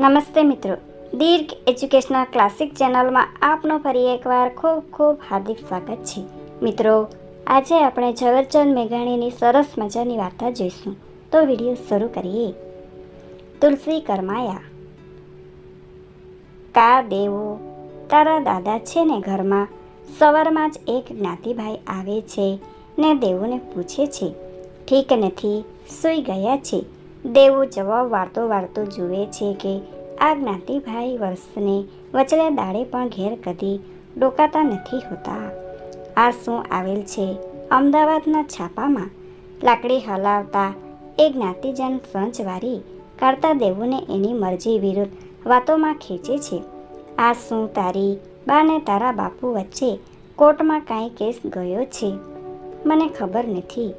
નમસ્તે મિત્રો. દીર્ઘ educational classic ચેનલમાં આપનું ફરી એકવાર ખૂબ ખૂબ હાર્દિક સ્વાગત છે. મિત્રો, આજે આપણે ઝવેરચંદ મેઘાણીની સરસ મજાની વાર્તા જોઈશું. તો વીડિયો શરૂ કરીએ. તુલસી કરમાયા. કા દેવો, તારા દાદા છે ને ઘરમાં. સવારમાં જ એક જ્ઞાતિભાઈ આવે છે ને દેવુને પૂછે છે, ઠીક નથી, સૂઈ ગયા છે? દેવું જવાબ વાળતો વાળતો જુએ છે કે આ જ્ઞાતિભાઈ વર્ષને વચલે દાડે પણ ઘેર કદી ડોકાતા નથી હોતા. આ શું આવેલ છે? અમદાવાદના છાપામાં લાકડી હલાવતા એ જ્ઞાતિજન સંચવારી કાઢતા દેવુને એની મરજી વિરુદ્ધ વાતોમાં ખેંચે છે. આ શું તારી બા ને તારા બાપુ વચ્ચે કોર્ટમાં કાંઈ કેસ ગયો છે? મને ખબર નથી.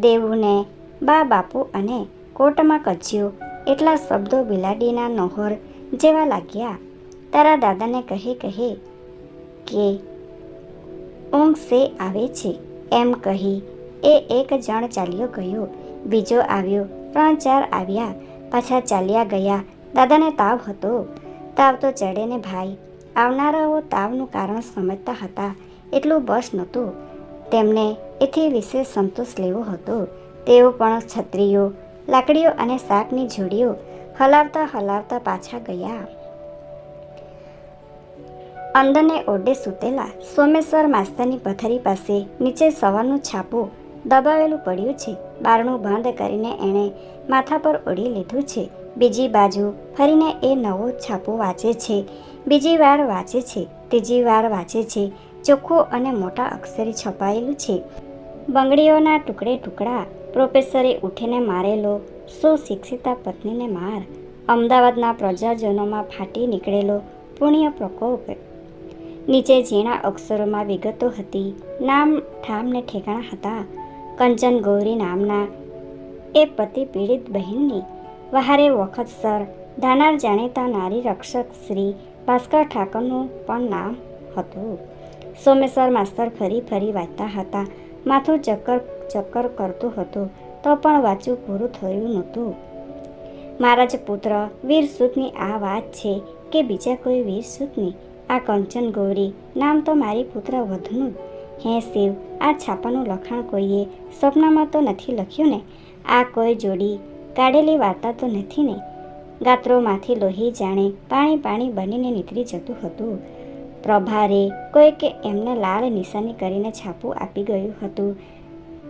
દેવુને બા બાપુ અને કોર્ટમાં કજ્યો એટલા શબ્દો બિલાડીના નોહર જેવા લાગ્યા. તારા દાદાને કહે કહે કે, ઊંઘ સે આવે છે. એમ કહી એ એક જણ ચાલ્યો ગયો. બીજો આવ્યો. ત્રણ ચાર આવ્યા. પાછા ચાલ્યા ગયા. દાદાને તાવ હતો. તાવ તો ચડે ને ભાઈ. આવનારાઓ તાવનું કારણ સમજતા હતા. એટલું બસ નહોતું. તેમને એથી વિશેષ સંતોષ લેવો હતો. તેઓ પણ છત્રીઓ લાકડીઓ અને શાકની જોડીઓ હલાવતા હલાવતા પાછા ગયા. અંદરને ઓરડે સૂતેલા સોમેશ્વર માસ્તરની પથારી પાસે નીચે સવારનું છાપું દબાવેલું પડ્યું છે. બારણું બંધ કરીને એણે માથા પર ઓઢી લીધું છે. બીજી બાજુ ફરીને એ નવો છાપો વાંચે છે. બીજી વાર વાંચે છે. ત્રીજી વાર વાંચે છે. ચોખ્ખું અને મોટા અક્ષરે છપાયેલું છે. બંગડીઓના ટુકડે ટુકડા પ્રોફેસરે ઉઠીને મારેલો સુશિક્ષિતા પત્નીને માર અમદાવાદના પ્રજાજનોમાં ફાટી નીકળેલો પુણ્ય પ્રકોપ. નીચે ઝીણા અક્ષરોમાં વિગતો હતી. નામ ઠામને ઠેકાણા હતા. કંચન ગૌરી નામના એ પતિ પીડિત બહેનની. વહારે વખતસર ધાનાર જાણીતા નારી રક્ષક શ્રી ભાસ્કર ઠાકરનું પણ નામ હતું. સોમેશ્વર માસ્તર ફરી ફરી વાંચતા હતા. માથું ચક્કર ચક્કર કરતું હતું, તો પણ વાંચવું પૂરું થયું નહોતું. મારા જ પુત્ર વીરસુખની આ વાત છે કે બીજા કોઈ વીરસુખની આ કંચન ગૌરી નામ તો મારી પુત્ર વધનું હે શિવ, આ છાપાનું લખાણ કોઈએ સ્વપ્નમાં તો નથી લખ્યું ને? આ કોઈ જોડી કાઢેલી વાર્તા તો નથી ને? ગાત્રોમાંથી લોહી જાણે પાણી પાણી બનીને નીકળી જતું હતું. પ્રભારે કોઈકે એમને લાલ નિશાની કરીને છાપું આપી ગયું હતું.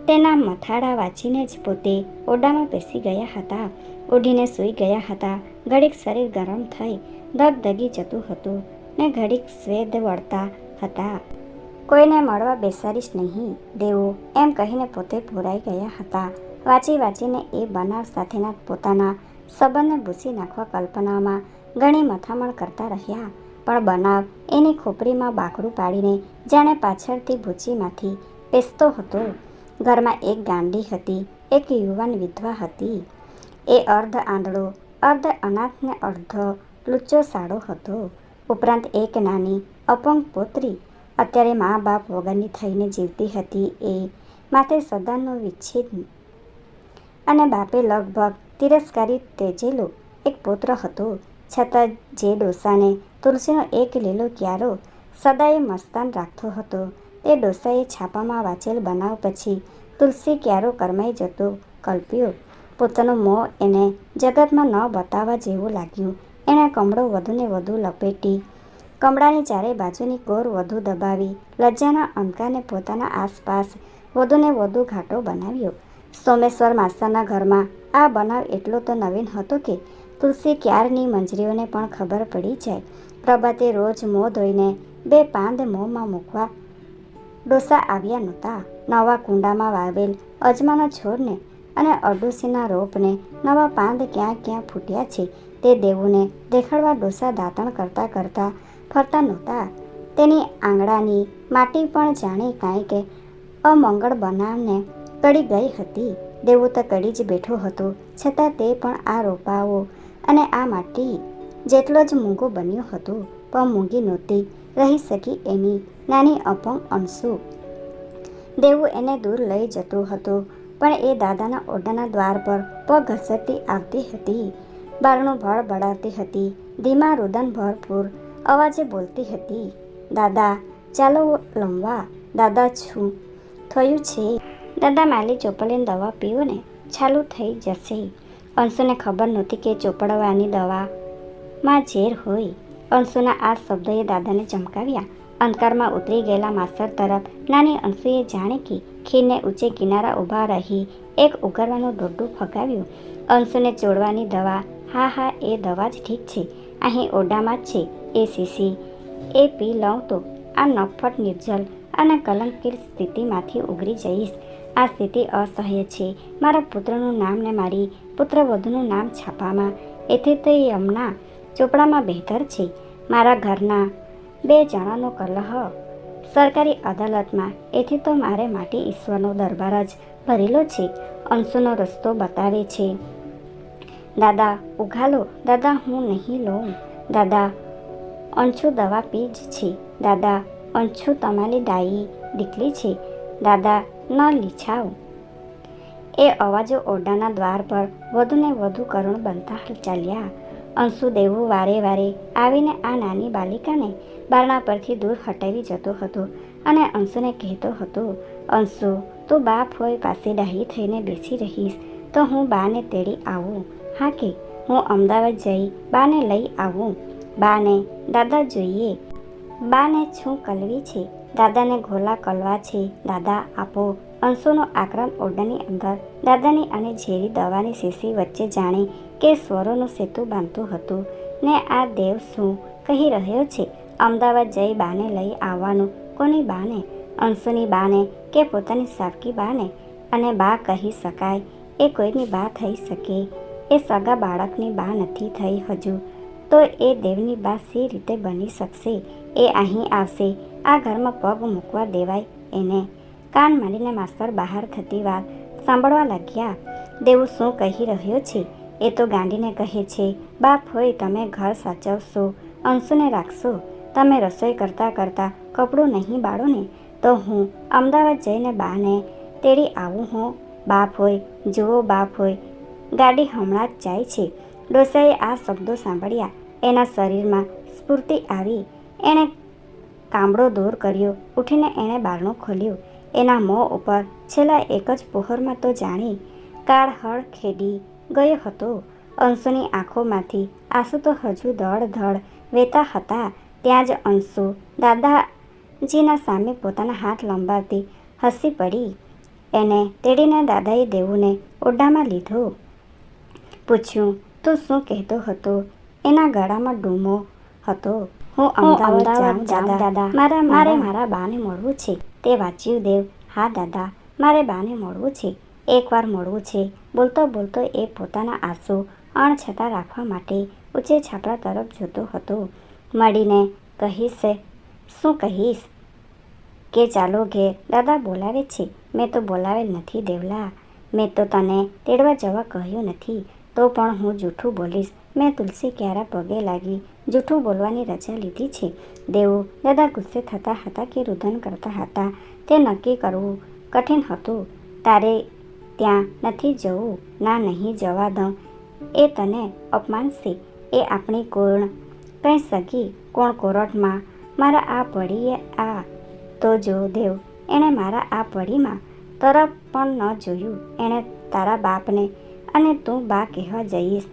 તેના મથાળા વાંચીને જ પોતે ઓરડામાં બેસી ગયા હતા. ઓઢીને સૂઈ ગયા હતા. ઘડીક શરીર ગરમ થઈ ધગધગી જતું હતું ને ઘડીક સ્વેદ વળતા હતા. કોઈને મળવા બેસાડીશ નહીં દેવું, એમ કહીને પોતે પુરાઈ ગયા હતા. વાંચી વાંચીને એ બનાવ સાથેના પોતાના સંબંધને ભૂસી નાખવા કલ્પનામાં ઘણી મથામણ કરતા રહ્યા. પણ બનાવ એની ખોપરીમાં બાકડું પાડીને જાણે પાછળથી ભૂચીમાંથી પેસતો હતો. ઘરમાં એક ગાંડી હતી, એક યુવાન વિધવા હતી. એ અર્ધ આંધળો, અર્ધ અનાથને અર્ધ લુચ્ચો સાડો હતો. ઉપરાંત એક નાની, અપંગ પોતરી. અત્યારે મા બાપ વગરની થઈને જીવતી હતી એ માથે સદાનો વિચ્છેદ અને બાપે લગભગ તિરસ્કારી તેજેલો એક પુત્ર હતો. છતાં જે ડોસાને તુલસીનો એક લીલો ક્યારો સદાએ મસ્તાન રાખતો હતો. તે ડોસાએ છાપામાં વાંચેલ બનાવ પછી તુલસી ક્યારો કરમાઈ જતો કલ્પ્યો. પોતાનું મોં એને જગતમાં ન બતાવવા જેવું લાગ્યું. એણે કમળો વધુને વધુ લપેટી, કમળાની ચારે બાજુની કોર વધુ દબાવી, લજ્જાના અંકાને પોતાના આસપાસ વધુને વધુ ઘાટો બનાવ્યો. સોમેશ્વર માસ્તાના ઘરમાં આ બનાવ એટલો તો નવીન હતો કે તુલસી ક્યારની મંજરીઓને પણ ખબર પડી જાય. પ્રભાતે રોજ મોં ધોઈને બે પાંદ મોંમાં મૂકવા ડોસા આવ્યા નહોતા. નવા કુંડામાં વાવેલ અજમાના છોડને અને અરડુસીના રોપને નવા પાંદ ક્યાં ક્યાં ફૂટ્યા છે તે દેવુને દેખાડવા ડોસા દાંતણ કરતાં કરતાં ફરતા નહોતા. તેની આંગળાની માટી પણ જાણે કાંઈ કે અમંગળ બનાવને કડી ગઈ હતી. દેવું તો કડી જ બેઠો હતો, છતાં તે પણ આ રોપાઓ અને આ માટી જેટલો જ મૂંગો બન્યો હતો, પણ મૂંગી નહોતી. રહી શકી એની. નાની અપંગ અંશુ. દેવું એને દૂર લઈ જતો હતો, પણ એ દાદાના ઓરડાના દ્વાર પર પગ ઘસરતી આવતી હતી. બારણું ભળ બળાવતી હતી, ધીમા રુદન ભરપૂર અવાજે બોલતી હતી. દાદા, ચાલો લંબવા દાદા, છું. થયું છે. દાદા, માલી ચોપડીની દવા પીવો ને. ચાલુ થઈ જશે. અંશુને ખબર નહોતી કે ચોપડવાની દવામાં ઝેર હોય. અંશુના આ શબ્દોએ દાદાને ચમકાવ્યા. અંધકારમાં ઉતરી ગયેલા માસ્તર તરફ નાની અંશુએ જાણે કે ખીરને ઊંચે કિનારા ઊભા રહી એક ઉગારવાનું ડોડું ફગાવ્યું. અંશુને ચોડવાની દવા, હા હા, એ દવા જ ઠીક છે. અહીં ઓરડામાં જ છે. એ સીસી એ પી લઉં તો આ નફટ નિર્જલ અને કલંકિત સ્થિતિમાંથી ઉગરી જઈશ. આ સ્થિતિ અસહ્ય છે. મારા પુત્રનું નામ ને મારી પુત્રવધુનું નામ છાપામાં. એથી તે હમણાં ચોપડામાં બહેતર છે. મારા ઘરના બે જણાનો કલહ. સરકારી અદાલતમાં એથી તો મારે માટે ઈશ્વરનો દરબાર જ ભરેલો છે, અંશુનો રસ્તો બતાવે છે. દાદા, ઉઘાલો. દાદા, હું નહીં લઉં. દાદા, અંશુ દવા પી જ છે. દાદા, અંશુ તમારી ડાઈ દીકરી છે. દાદા, ન લીછાવ એ અવાજો ઓરડાના દ્વાર પર વધુને વધુ કરુણ બનતા ચાલ્યા. અંશુ દેવું વારે વારે આવીને આ નાની બાલિકાને બારણા પરથી દૂર હટાવી જતો હતો અને અંશુને કહેતો હતો, અંશુ, તું બાપ હોય પાસે ડાહી થઈને બેસી રહીશ, તો હું બાને તેડી આવું. હા કે, હું અમદાવાદ જઈ બાને લઈ આવું. બાને, દાદા જોઈએ. બાને છું કલવી છે? દાદાને ઘોલા કલવા છે. દાદા, આપો. અંશુનો આક્રમ ઓરડાની અંદર દાદાની અને ઝેરી દવાની શીશી વચ્ચે જાણે કે સ્વરોનું સેતુ બાંધતું હતું. ને આ દેવ શું કહી રહ્યો છે? અમદાવાદ જઈ બાને લઈ આવવાનું કોની બાને? અંશુની બાને કે પોતાની સાવકી બાને? અને બા કહી શકાય એ કોઈની બા થઈ શકે. એ સગા બાળકની બા નથી થઈ હજુ. તો એ દેવની બા સી રીતે બની શકશે? એ અહીં આવશે. આ ઘરમાં પગ મૂકવા દેવાય એને. કાન માંડીને માસ્તર બહાર થતી વાત સાંભળવા લાગ્યા. દેવું શું કહી રહ્યો છે? એ તો ગાંડીને કહે છે, બાપ હોય, તમે ઘર સાચવશો, અંશુને રાખશો. તમે રસોઈ કરતાં કરતાં કપડું નહીં બાળો ને, તો હું અમદાવાદ જઈને બાને તેડી આવું હું. બાપ હોય, જુઓ બાપ હોય. ગાડી હમણાં જ જાય છે. ડોસાએ આ શબ્દો સાંભળ્યા. એના શરીરમાં સ્ફૂર્તિ આવી. એણે કામડો દૂર કર્યો. ઉઠીને એણે બારણું ખોલ્યું. એના મોં ઉપર છેલ્લા એક જ પહોરમાં તો જાણી, કાળહળ ખેડી. ગયો હતો. અંશુની આંખોમાંથી આંસુ તો હજુ ધડ ધડ વહેતા હતા. ત્યાં જ અંશુ દાદાજીના સામે પોતાના હાથ લંબાવતી હસી પડી. એને તેડીને દાદાએ દેવુને ઓરડામાં લીધો. પૂછ્યું તું શું કહેતો હતો? એના ગળામાં ડૂમો હતો. હું અમદાવાદ જાઉં દાદા. મારા મારે મારા બાને મળવું છે. તે વાંચ્યું દેવ. હા દાદા. મારે બાને મળવું છે. એકવાર મળવું છે. બોલતો બોલતો એ પોતાના આંસુ અણછતા રાખવા માટે ઊંચે છાપરા તરફ જોતો હતો. મળીને કહીશ, શું કહીશ? કે ચાલો ઘેર. દાદા બોલાવે છે. મેં તો બોલાવેલ નથી દેવલા. મેં તો તને તેડવા જવા કહ્યું નથી. તો પણ હું જૂઠું બોલીશ. મેં તુલસી ક્યારા પગે લાગી. જૂઠું બોલવાની રજા લીધી છે. દેવું. દાદા ગુસ્સે થતા હતા કે રુદન કરતા હતા. તે નક્કી કરવું કઠિન હતું. તારે ત્યાં નથી જવું, ના નહીં જવા દઉં. એ તને અપમાનશે, એ આપણી કોણ કંઈ સગી કોણ કોરટમાં મારા આ પડીએ આ? તો જો દેવ, એણે મારા આ પડીમાં તરફ પણ ન જોયું. એણે તારા બાપને અને તું બા કહેવા જઈશ.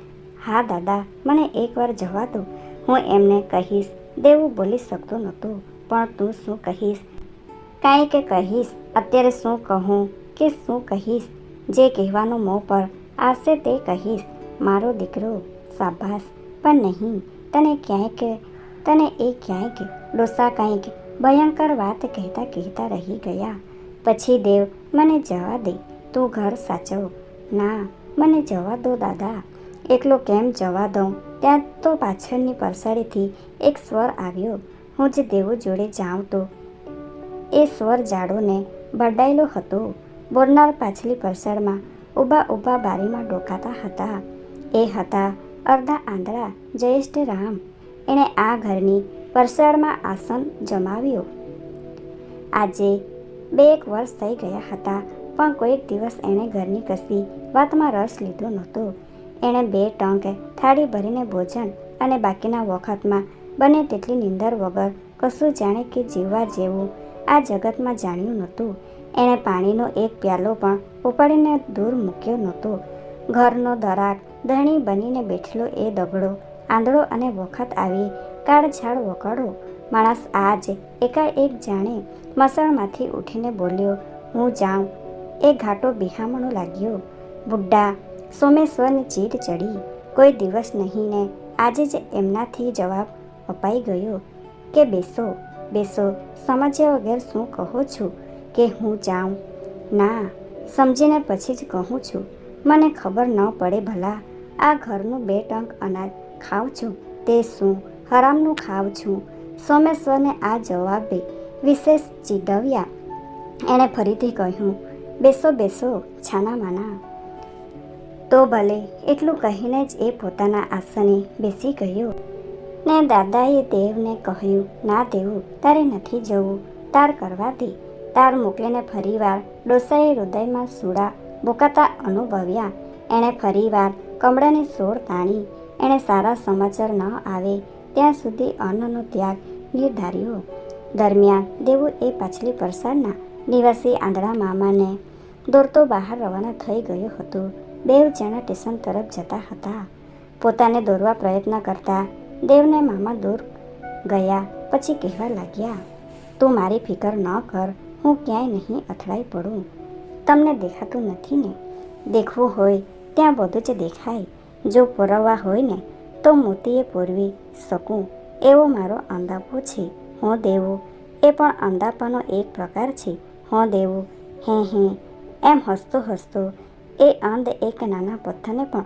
હા દાદા, મને એકવાર જવા દો. હું એમને કહીશ. દેવું બોલી શકતો નહોતો, પણ તું શું કહીશ? કાંઈ કે કહીશ. અત્યારે શું કહું કે શું કહીશ? જે કહેવાનું મોં પર આવશે તે કહીશ. મારો દીકરો, શાબાશ. પણ નહીં, તને ક્યાંક, તને એ ક્યાંક ડોસા કંઈક ભયંકર વાત કહેતા કહેતા રહી ગયા. પછી દેવ, મને જવા દે. તું ઘર સાચવ. ના, મને જવા દો દાદા. એકલો કેમ જવા દઉં? ત્યાં તો પાછળની પરસાળીથી એક સ્વર આવ્યો. હું જ દેવો જોડે જાઉં તો. એ સ્વર જાડોને બરડાયેલો હતો. બોલનાર પાછલી પરસાળમાં ઊભા ઊભા બારીમાં ડોકાતા હતા. એ હતા અર્ધા આંધળા જયેષ્ઠ રામ. એણે આ ઘરની પરસાડમાં આસન જમાવ્યો. આજે બે એક વર્ષ થઈ ગયા હતા, પણ કોઈક દિવસ એણે ઘરની કશી વાતમાં રસ લીધો નહોતો. એણે બે ટંક થાળી ભરીને ભોજન અને બાકીના વખતમાં બને તેટલી નીંદર વગર કશું જાણે કે જીવવા જેવું આ જગતમાં જાણ્યું નહોતું. એણે પાણીનો એક પ્યાલો પણ ઉપાડીને દૂર મૂક્યો નહોતો. ઘરનો દરાક ધણી બનીને બેઠેલો એ દગડો, આંધળો અને વખત આવી, કાળઝાળ વકડો માણસ આજ એકાએક જાણે મસણમાંથી ઉઠીને બોલ્યો, હું જાઉં. એ ઘાટો બિહામણો લાગ્યો. બુઢા સોમેશ્વરની ચીડ ચડી કોઈ દિવસ નહીં ને આજે જ એમનાથી જવાબ અપાઈ ગયો. કે બેસો બેસો, સમજ્યા વગર શું કહો છું? કે હું જાઉં? ના, સમજીને પછી જ કહું છું. મને ખબર ન પડે ભલા, આ ઘરનું બે ટંક અનાજ ખાઉં છું. તે શું? હરામનું ખાઉં છું. સોમેશ્વરને આ જવાબે વિશેષ ચીડવ્યા. એણે ફરીથી કહ્યું, બેસો બેસો, છાના માના. તો ભલે, એટલું કહીને જ એ પોતાના આસને બેસી ગયો. ને દાદાએ દેવને કહ્યું, ના દેવું, તારે નથી જવું. તાર કરવા દે. તાર મોકલીને ફરીવાર ડોસાએ હૃદયમાં સૂડા બોકાતા અનુભવ્યા. એણે ફરીવાર કમળાની સોળ તાણી, એણે સારા સમાચાર ન આવે ત્યાં સુધી અન્નનો ત્યાગ નિર્ધાર્યો. દરમિયાન દેવું એ પાછલી પરસાડના નિવાસી આંધળા મામાને દોરતો બહાર રવાના થઈ ગયો હતો. દેવ જણા સ્ટેશન તરફ જતા હતા. પોતાને દોરવા પ્રયત્ન કરતા દેવને મામા દૂર ગયા, પછી કહેવા લાગ્યા, તું મારી ફિકર ન કર હું ક્યાંય નહીં અથડાઈ પડું. તમને દેખાતું નથી ને? દેખવું હોય, ત્યાં બધું જ દેખાય. જો પોરવવા હોય ને, તો મોતીએ પોરવી શકું. એવો મારો અંદાપો છે. હું દેવું. એ પણ અંદાપાનો એક પ્રકાર છે. હું દેવું. હે હે. એમ હસતો હસતો એ અંધ એક નાના પથ્થરને પણ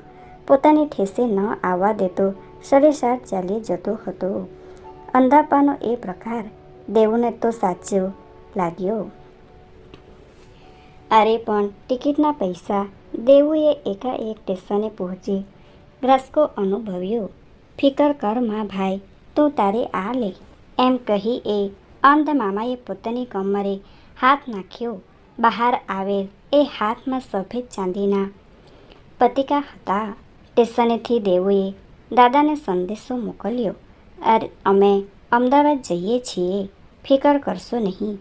પોતાની ઠેસે ન આવવા દેતો. સરેસાર ચાલી જતો હતો. અંધાપાનો એ પ્રકાર. દેવોને તો સાચો લાગ્યો. અરે પણ ટિકિટના પૈસા દેવુએ એકાએક સ્ટેશને પહોંચી ગ્રાસકો અનુભવ્યો. ફિકર કરમાં ભાઈ, તું તારે આ લે. એમ કહી એ અંધ મામાએ પોતાની કમરે હાથ નાખ્યો. બહાર આવેલ એ હાથમાં સફેદ ચાંદીના પતિકા હતા. સ્ટેશનેથી દેવુએ દાદાને સંદેશો મોકલ્યો. અરે, અમે અમદાવાદ જઈએ છીએ. ફિકર કરશો નહીં.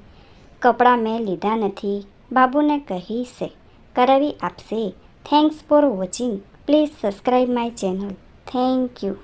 કપડાં મેં લીધા નથી. બાબુને કહીશે, કરાવી આપશે. Thanks for watching please subscribe my channel thank you